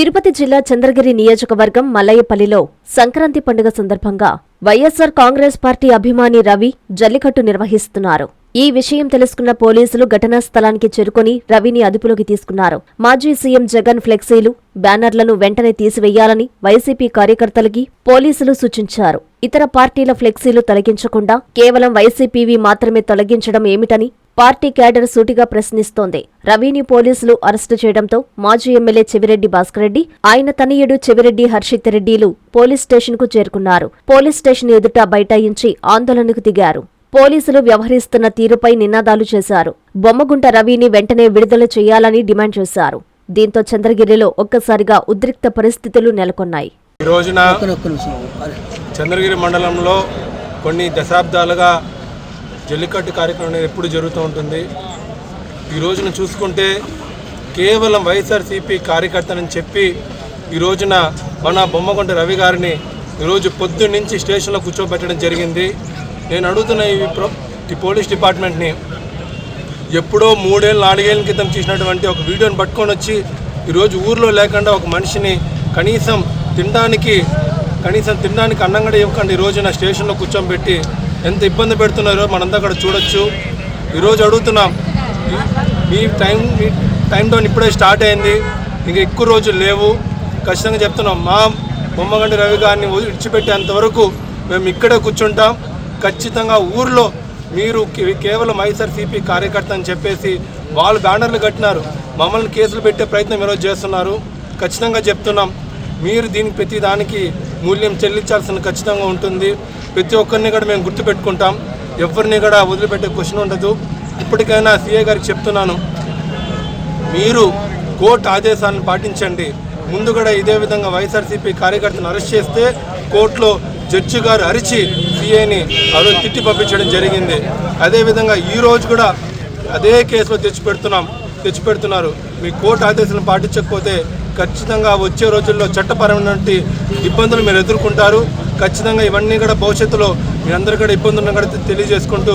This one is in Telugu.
తిరుపతి జిల్లా చంద్రగిరి నియోజకవర్గం మల్లయ్యపల్లిలో సంక్రాంతి పండుగ సందర్భంగా వైఎస్సార్ కాంగ్రెస్ పార్టీ అభిమాని రవి జల్లికట్టు నిర్వహిస్తున్నారు. ఈ విషయం తెలుసుకున్న పోలీసులు ఘటనా స్థలానికి చేరుకుని రవిని అదుపులోకి తీసుకున్నారు. మాజీ సీఎం జగన్ ఫ్లెక్సీలు బ్యానర్లను వెంటనే తీసివేయాలని వైసీపీ కార్యకర్తలకి పోలీసులు సూచించారు. ఇతర పార్టీల ఫ్లెక్సీలు తొలగించకుండా కేవలం వైసీపీవి మాత్రమే తొలగించడం ఏమిటని పార్టీ క్యాడర్ సూటిగా ప్రశ్నిస్తోంది. రవిని పోలీసులు అరెస్టు చేయడంతో మాజీ ఎమ్మెల్యే చెవిరెడ్డి భాస్కరెడ్డి ఆయన తనయుడు చెవిరెడ్డి హర్షిత్ రెడ్డిలు పోలీస్ స్టేషన్కు చేరుకున్నారు. పోలీస్ స్టేషన్ ఎదుట బైఠాయించి ఆందోళనకు దిగారు. పోలీసులు వ్యవహరిస్తున్న తీరుపై నినాదాలు చేశారు. బొమ్మగుంట రవిని వెంటనే విడుదల చేయాలని డిమాండ్ చేశారు. దీంతో చంద్రగిరిలో ఒక్కసారిగా ఉద్రిక్త పరిస్థితులు నెలకొన్నాయి. ఈ రోజున చంద్రగిరి మండలంలో కొన్ని దశాబ్దాలుగా జల్లికట్టు కార్యక్రమం ఎప్పుడు జరుగుతూ ఉంటుంది. ఈ రోజున చూసుకుంటే కేవలం వైఎస్ఆర్సీపీ కార్యకర్తనని చెప్పి ఈ రోజున మన బొమ్మకొండ రవి గారిని ఈరోజు పొద్దున్న నుంచి స్టేషన్లో కూర్చోబెట్టడం జరిగింది. నేను అడుగుతున్న ఈ ఈ పోలీస్ డిపార్ట్మెంట్ని ఎప్పుడో మూడేళ్ళు నాలుగేళ్ళ క్రితం చేసినటువంటి ఒక వీడియోని పట్టుకొని వచ్చి ఈరోజు ఊర్లో లేకుండా ఒక మనిషిని కనీసం తినడానికి కనీసం తినడానికి అన్నం కూడా ఇవ్వకండి ఈరోజు నా స్టేషన్లో కూర్చోబెట్టి ఎంత ఇబ్బంది పెడుతున్నారో మనంతా అక్కడ చూడొచ్చు. ఈరోజు అడుగుతున్నాం ఈ- మీ టైం మీ టైం డౌన్ ఇప్పుడే స్టార్ట్ అయింది ఇంకా ఎక్కువ రోజులు లేవు. ఖచ్చితంగా చెప్తున్నాం మా బొమ్మగండి రవి గారిని విడిచిపెట్టేంత వరకు మేము ఇక్కడే కూర్చుంటాం. ఖచ్చితంగా ఊర్లో మీరు కేవలం ఐఎస్ఆర్సీపీ కార్యకర్త అని చెప్పేసి వాళ్ళు బ్యానర్లు కట్టినారు. మమ్మల్ని కేసులు పెట్టే ప్రయత్నం ఈరోజు చేస్తున్నారు. ఖచ్చితంగా చెప్తున్నాం. మీరు దీనికి ప్రతి దానికి మూల్యం చెల్లించాల్సిన ఖచ్చితంగా ఉంటుంది. ప్రతి ఒక్కరిని కూడా మేము గుర్తుపెట్టుకుంటాం. ఎవరిని కూడా వదిలిపెట్టే క్వశ్చన్ ఉండదు. ఇప్పటికైనా సీఏ గారికి చెప్తున్నాను. మీరు కోర్టు ఆదేశాలను పాటించండి. ముందు కూడా ఇదే విధంగా వైఎస్ఆర్సీపీ కార్యకర్తను అరెస్ట్ చేస్తే కోర్టులో జడ్జి గారు అరిచి సిఐని ఆ తిట్టి పంపించడం జరిగింది. అదేవిధంగా ఈ రోజు కూడా అదే కేసులో తెచ్చిపెడుతున్నాం తెచ్చిపెడుతున్నారు. మీ కోర్టు ఆదేశాలను పాటించకపోతే ఖచ్చితంగా వచ్చే రోజుల్లో చట్టపరమైనటువంటి ఇబ్బందులు మీరు ఎదుర్కొంటారు. ఖచ్చితంగా ఇవన్నీ కూడా భవిష్యత్తులో మీరందరూ కూడా ఇబ్బందులను కూడా తెలియజేసుకుంటూ